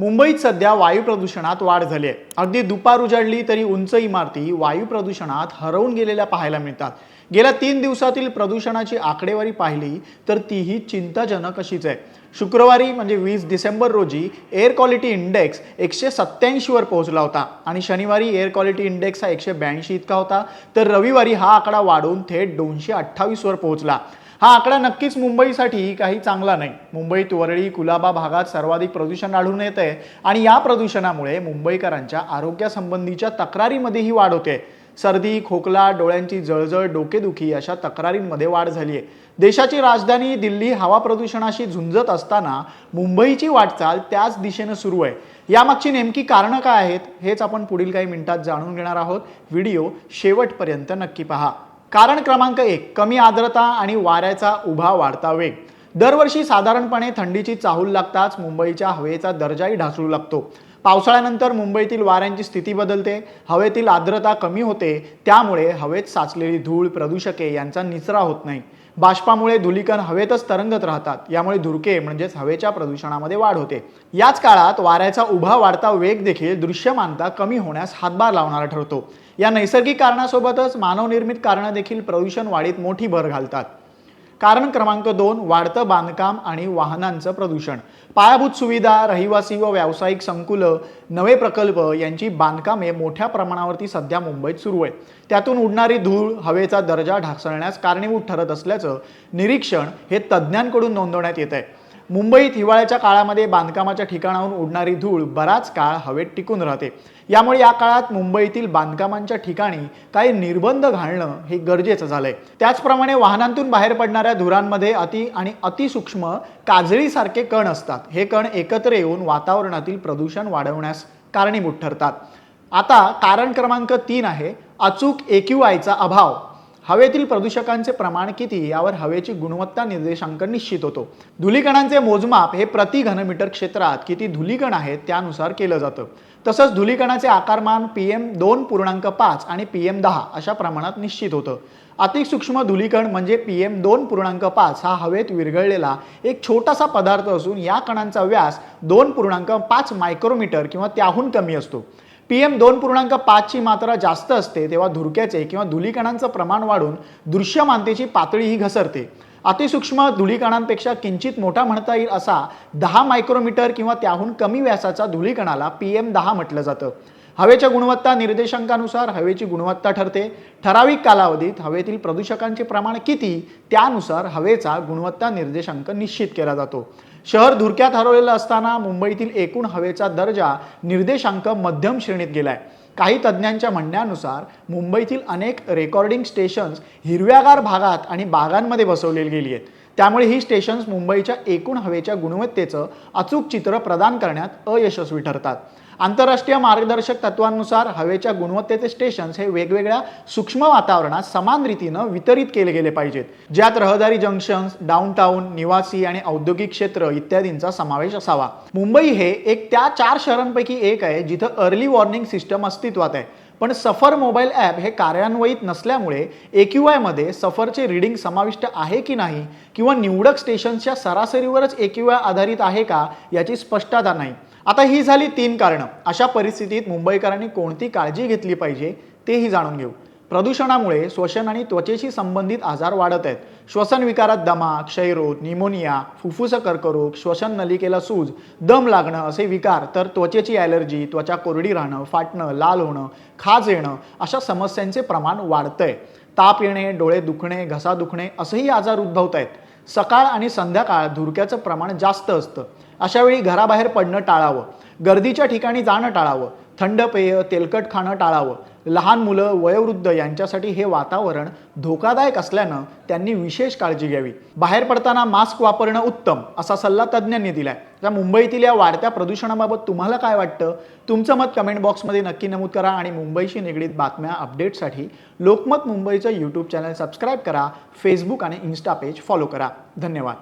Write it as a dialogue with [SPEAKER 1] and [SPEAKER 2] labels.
[SPEAKER 1] मुंबईत सध्या वायू प्रदूषणात वाढ झाली आहे. अगदी दुपार उजाडली तरी उंच इमारती वायू प्रदूषणात हरवून गेलेल्या पाहायला मिळतात. गेल्या तीन दिवसातील प्रदूषणाची आकडेवारी पाहिली तर तीही चिंताजनक अशीच आहे. शुक्रवारी म्हणजे वीस डिसेंबर रोजी एअर क्वालिटी इंडेक्स एकशे सत्याऐंशीवर पोहोचला होता आणि शनिवारी एअर क्वालिटी इंडेक्स हा एकशे ब्याऐंशी इतका होता. तर रविवारी हा आकडा वाढून थेट दोनशे अठ्ठावीसवर पोहोचला. हा आकडा नक्कीच मुंबईसाठी काही चांगला नाही. मुंबईत वरळी कुलाबा भागात सर्वाधिक प्रदूषण आढळून येत आहे आणि या प्रदूषणामुळे मुंबईकरांच्या आरोग्यासंबंधीच्या तक्रारीमध्येही वाढ होते. सर्दी खोकला डोळ्यांची जळजळ डोकेदुखी अशा तक्रारींमध्ये वाढ झाली आहे. देशाची राजधानी दिल्ली हवा प्रदूषणाशी झुंजत असताना मुंबईची वाटचाल त्याच दिशेनं सुरू आहे. यामागची नेमकी कारणं काय आहेत हेच आपण पुढील काही मिनिटात जाणून घेणार आहोत. व्हिडिओ शेवटपर्यंत नक्की पहा. कारण क्रमांक एक कमी आर्द्रता आणि वाऱ्याचा उभा वाढता वेग. दरवर्षी साधारणपणे थंडीची चाहूल लागताच मुंबईच्या हवेचा दर्जाही ढासळू लागतो. पावसाळ्यानंतर मुंबईतील वाऱ्यांची स्थिती बदलते हवेतील आर्द्रता कमी होते त्यामुळे हवेत साचलेली धूळ प्रदूषके यांचा निचरा होत नाही. बाष्पामुळे धुलीकण हवेतच तरंगत राहतात यामुळे धुरके म्हणजेच हवेच्या प्रदूषणामध्ये वाढ होते. याच काळात वाऱ्याचा उभा वाढता वेग देखील दृश्यमानता कमी होण्यास हातभार लावणारा ठरतो. या नैसर्गिक कारणासोबतच मानवनिर्मित कारणं देखील प्रदूषण वाढीत मोठी भर घालतात. कारण क्रमांक दोन वाढतं बांधकाम आणि वाहनांचं प्रदूषण. पायाभूत सुविधा रहिवासी व व्यावसायिक संकुलं नवे प्रकल्प यांची बांधकामे मोठ्या प्रमाणावरती सध्या मुंबईत सुरू आहे त्यातून उडणारी धूळ हवेचा दर्जा ढासळण्यास कारणीभूत ठरत असल्याचं निरीक्षण हे तज्ज्ञांकडून नोंदवण्यात येत आहे मुंबईत हिवाळ्याच्या काळामध्ये बांधकामाच्या ठिकाणाहून उडणारी धूळ बराच काळ हवेत टिकून राहते. यामुळे या काळात मुंबईतील बांधकामांच्या ठिकाणी काही निर्बंध घालणं हे गरजेचं झालंय. त्याचप्रमाणे वाहनांतून बाहेर पडणाऱ्या धुरांमध्ये अति आणि अतिसूक्ष्म काजळीसारखे कण असतात. हे कण एकत्र येऊन वातावरणातील प्रदूषण वाढवण्यास कारणीभूत ठरतात. आता कारण क्रमांक तीन आहे अचूक एक्यू आयचा अभाव. हवेतील प्रदूषकांचे प्रमाण किती यावर हवेची गुणवत्ता निर्देशांक निश्चित होतो. धुलीकणांचे मोजमाप हे प्रति घनमीटर क्षेत्रात किती धुलीकण आहेत त्यानुसार केलं जातं. तसंच धुलीकणाचे आकारमान पी एम दोन पूर्णांक पाच आणि पी एम दहा अशा प्रमाणात निश्चित होतं. अतिसूक्ष्म धुलीकण म्हणजे पी एम दोन पूर्णांक पाच हा हवेत विरघळलेला एक छोटासा पदार्थ असून या कणांचा व्यास दोन पूर्णांक पाच मायक्रोमीटर किंवा त्याहून कमी असतो. पी एम दोन पूर्णांक पाचची मात्रा जास्त असते तेव्हा धुरक्याचे किंवा धुलीकणांचं प्रमाण वाढून दृश्यमानतेची पातळीही घसरते. अतिसूक्ष्म धुलीकणांपेक्षा किंचित मोठा म्हणता येईल असा दहा मायक्रोमीटर किंवा त्याहून कमी व्यासाचा धुलीकणाला पी एम दहा म्हटलं जातं. हवेच्या गुणवत्ता निर्देशांकानुसार हवेची गुणवत्ता ठरते. ठराविक कालावधीत हवेतील प्रदूषकांचे प्रमाण किती? त्यानुसार हवेचा गुणवत्ता निर्देशांक निश्चित केला जातो. शहर धुरक्यात हरवलेलं असताना मुंबईतील एकूण हवेचा दर्जा निर्देशांक मध्यम श्रेणीत गेलाय. काही तज्ज्ञांच्या म्हणण्यानुसार मुंबईतील अनेक रेकॉर्डिंग स्टेशन्स हिरव्यागार भागात आणि बागांमध्ये बसवलेली गेली आहेत. त्यामुळे ही स्टेशन्स मुंबईच्या एकूण हवेच्या गुणवत्तेचं अचूक चित्र प्रदान करण्यात अयशस्वी ठरतात. आंतरराष्ट्रीय मार्गदर्शक तत्वांनुसार हवेच्या गुणवत्तेचे स्टेशन्स हे वेगवेगळ्या सूक्ष्म वातावरणात समान रीतीनं वितरित केले गेले पाहिजेत. ज्यात रहदारी जंक्शन्स डाऊनटाऊन निवासी आणि औद्योगिक क्षेत्र इत्यादींचा समावेश असावा. मुंबई हे एक त्या चार शहरांपैकी एक आहे जिथं अर्ली वॉर्निंग सिस्टम अस्तित्वात आहे. पण सफर मोबाईल ॲप हे कार्यान्वयित नसल्यामुळे मध्ये सफरचे रीडिंग समाविष्ट आहे की नाही किंवा निवडक स्टेशन्सच्या सरासरीवरच AQI आधारित आहे का याची स्पष्टता नाही. आता ही झाली तीन कारणं. अशा परिस्थितीत मुंबईकरांनी कोणती काळजी घेतली पाहिजे तेही जाणून घेऊ. प्रदूषणामुळे श्वसन आणि त्वचेशी संबंधित आजार वाढत आहेत. श्वसन विकारात दमा क्षयरोग निमोनिया फुफ्फुस कर्करोग श्वसन नलिकेला सूज दम लागणं असे विकार तर त्वचेची ॲलर्जी त्वचा कोरडी राहणं फाटणं लाल होणं खाज येणं अशा समस्यांचे प्रमाण वाढतंय. ताप येणे डोळे दुखणे घसा दुखणे असेही आजार उद्भवत आहेत सकाळ आणि संध्याकाळ धुरक्याचं प्रमाण जास्त असतं. अशावेळी घराबाहेर पडणं टाळावं. गर्दीच्या ठिकाणी जाणं टाळावं. थंड पेय तेलकट खाणं टाळावं. लहान मुलं वयोवृद्ध यांच्यासाठी हे वातावरण धोकादायक असल्यानं त्यांनी विशेष काळजी घ्यावी. बाहेर पडताना मास्क वापरणं उत्तम असा सल्ला तज्ज्ञांनी दिलाय. त्या मुंबईतील या वाढत्या प्रदूषणाबाबत तुम्हाला काय वाटतं? तुमचं मत कमेंट बॉक्समध्ये नक्की नमूद करा आणि मुंबईशी निगडीत बातम्या अपडेटसाठी लोकमत मुंबईचं यूट्यूब चॅनल सबस्क्राईब करा फेसबुक आणि इन्स्टा पेज फॉलो करा. धन्यवाद.